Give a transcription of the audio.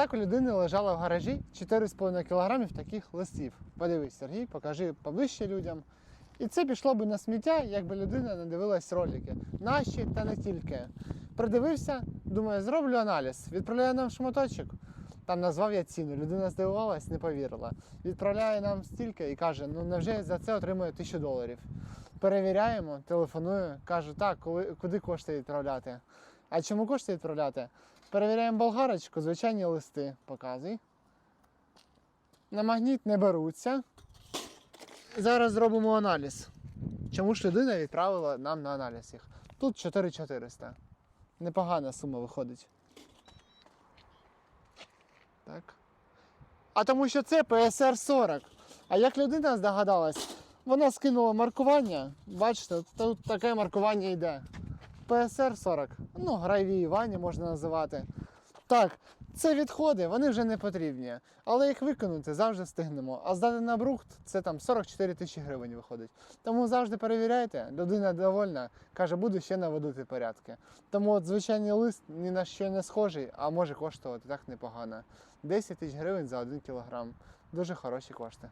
так у людини лежало в гаражі 4,5 кг таких листів. Подивись, Сергій, покажи поближче людям. І це пішло би на сміття, якби людина не дивилась ролики. Наші та не тільки. Придивився, думаю, зроблю аналіз. Відправляю нам шматочок. Там назвав я ціну. Людина здивувалась, не повірила. Відправляє нам стільки і каже: ну невже я за це отримую тисячу доларів. Перевіряємо, телефоную, кажу, так, коли, куди кошти відправляти. А чому кошти відправляти? Перевіряємо болгарочку, звичайні листи. Показуй. На магніт не беруться. Зараз зробимо аналіз. Чому ж людина відправила нам на аналіз їх? Тут 4400. Непогана сума виходить. Так. А тому що це PSR 40. А як людина здогадалась, вона скинула маркування. Бачите, тут таке маркування йде. PSR 40. Ну, гравій вані можна називати. Так, це відходи, вони вже не потрібні. Але їх викинути завжди встигнемо. А здати на брухт це там 44 тисячі гривень виходить. Тому завжди перевіряйте. Людина довольна, каже, буду ще наводити порядки. Тому от звичайний лист ні на що не схожий, а може коштувати так непогано. 10 тисяч гривень за 1 кілограм. Дуже хороші кошти.